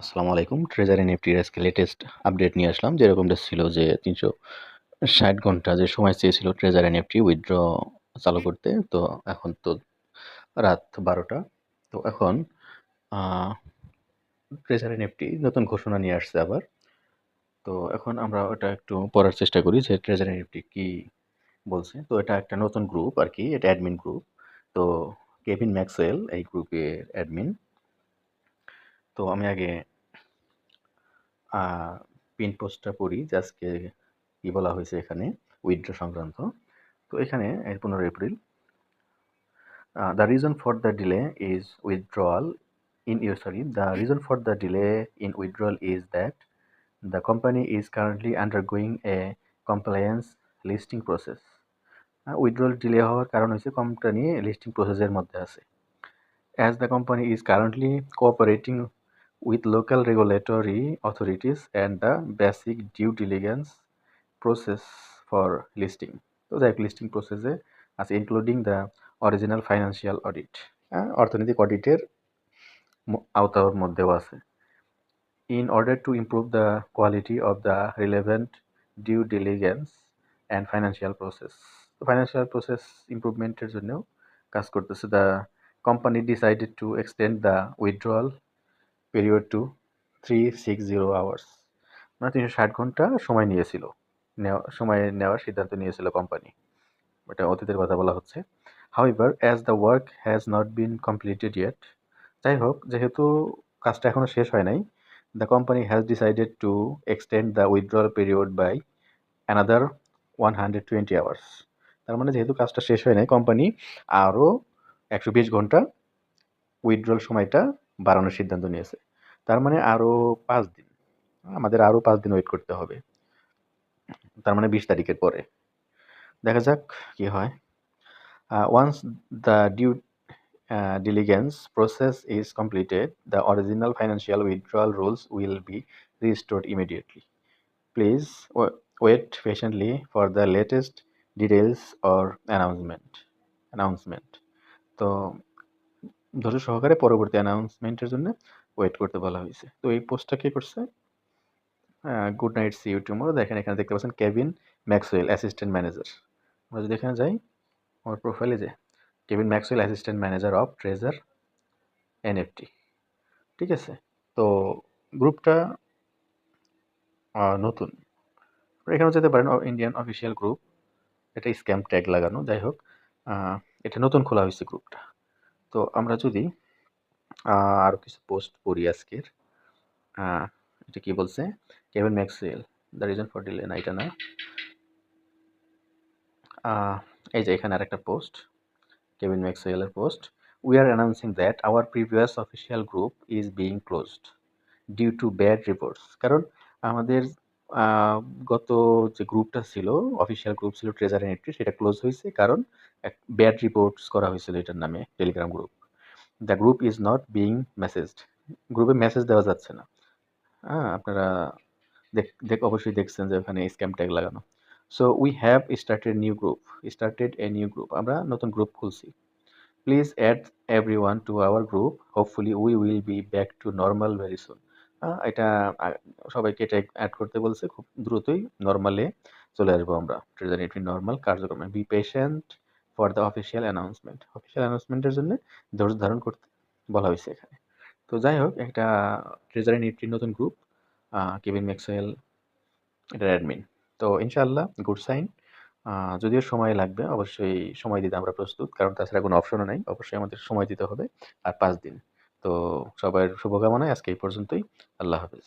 আসসালামু আলাইকুম। ট্রেজারি নিফটির আজকে লেটেস্ট আপডেট নিয়ে আসলাম, যেরকমটা ছিল যে তিনশো ষাট ঘণ্টা যে সময় চেয়েছিল ট্রেজারি নিফটি উইথড্র চালু করতে, তো এখন তো রাত বারোটা। তো এখন ট্রেজারি নিফটি নতুন ঘোষণা নিয়ে আসছে আবার। তো এখন আমরা ওটা একটু পড়ার চেষ্টা করি যে ট্রেজারি নিফটি কি বলছে। তো এটা একটা নতুন গ্রুপ আর কি, এটা অ্যাডমিন গ্রুপ তো কেভিন ম্যাক্সওয়েল এই গ্রুপের অ্যাডমিন তো আমি আগে পিন পোস্টটা পড়ি যে আজকে কী বলা হয়েছে এখানে? উইথড্র সংক্রান্ত। তো এখানে পনেরো April the reason for the delay is withdrawal in your, sorry, the reason for the delay in withdrawal is that the company is currently undergoing a compliance listing process withdrawal delay হওয়ার কারণ হচ্ছে company listing প্রসেসের মধ্যে আছে। As the company is currently cooperating with local regulatory authorities and the basic due diligence process for listing. তো যাই listing প্রসেসে আছে including the original financial audit হ্যাঁ? অর্থনৈতিক অডিটের আওতার মধ্যেও আছে। In order to improve the quality of the relevant due diligence and financial process তো ফাইন্যান্সিয়াল প্রসেস ইমপ্রুভমেন্টের জন্যও কাজ করতেছে। The company decided to extend the withdrawal period to three six zero hours মানে তিনশো ষাট ঘণ্টা সময় নিয়েছিল। নেওয়া, সময় নেওয়ার সিদ্ধান্ত নিয়েছিল কোম্পানি এটা অতীতের কথা বলা হচ্ছে। However as the work has not been completed yet যাই হোক, যেহেতু কাজটা এখনও শেষ হয় নাই the company has decided to extend the withdrawal period by another one hundred twenty hours তার মানে যেহেতু কাজটা শেষ হয় নাই কোম্পানি আরও একশো বিশ ঘণ্টা উইথড্রল সময়টা বাড়ানোর সিদ্ধান্ত নিয়েছে। তার মানে আরও পাঁচ দিন। আমাদের আরও পাঁচ দিন ওয়েট করতে হবে। তার মানে বিশ তারিখের পরে। দেখা যাক কি হয়। Once the due diligence process is completed the original financial withdrawal rules will be restored immediately please wait patiently for the latest details or announcement announcement তো ধৈর্য সহকারে পরবর্তী অ্যানাউন্সমেন্টের জন্য ওয়েট করতে বলা হয়েছে। তো এই পোস্টটা কে করছে? Good night see you tomorrow দেখেন এখানে দেখতে পাচ্ছেন কেভিন ম্যাক্সওয়েল অ্যাসিস্ট্যান্ট ম্যানেজার আমরা যদি এখানে যাই, আমার প্রোফাইলে যে Kevin Maxwell assistant manager of treasure NFT ঠিক আছে? তো গ্রুপটা নতুন। এখানেও যেতে পারেন ইন্ডিয়ান অফিসিয়াল গ্রুপ এটা স্ক্যাম ট্যাগ লাগানো, যাই হোক। এটা নতুন খোলা হয়েছে গ্রুপটা তো আমরা যদি আরও কিছু পোস্ট পড়ি আজকের এটা কি বলছে? Kevin Maxwell the reason for delay না এটা না? এই যে এখানে আরেকটা পোস্ট কেভিন ম্যাক্সওয়েলের post we are announcing that our previous official group is being closed due to bad reports কারণ আমাদের গত যে গ্রুপটা ছিল অফিসিয়াল গ্রুপ ছিল ট্রেজার এন্ট্রি সেটা ক্লোজ হয়েছে কারণ এক ব্যাড রিপোর্টস করা হয়েছিল এটার নামে Telegram group the group is not being messaged গ্রুপে মেসেজ দেওয়া যাচ্ছে না। হ্যাঁ আপনারা দেখ অবশ্যই দেখছেন যে ওখানে স্ক্যাম ট্যাগ লাগানো। So we have started new group started a new group আমরা নতুন গ্রুপ খুলছি। Please add everyone to our group hopefully we will be back to normal very soon এটা সবাইকে এটা অ্যাড করতে বলছে খুব দ্রুতই নর্মালে চলে আসব আমরা। ট্রেজারি নর্মাল কার্যক্রমে be patient for the official announcement official অ্যানাউন্সমেন্টের জন্য ধৈর্য ধারণ করতে বলা হয়েছে এখানে। তো যাই হোক, একটা ট্রেজারি নিফটির নতুন গ্রুপ কেভিন ম্যাক্সওয়েল এটার অ্যাডমিন তো ইনশাআল্লাহ গুড সাইন যদিও সময় লাগবে, অবশ্যই সময় দিতে আমরা প্রস্তুত, কারণ তাছাড়া কোনো অপশনও নাই। অবশ্যই আমাদের সময় দিতে হবে, আর পাঁচ দিন। তো সবার শুভকামনায় আজকে এই পর্যন্তই। আল্লাহ হাফিজ।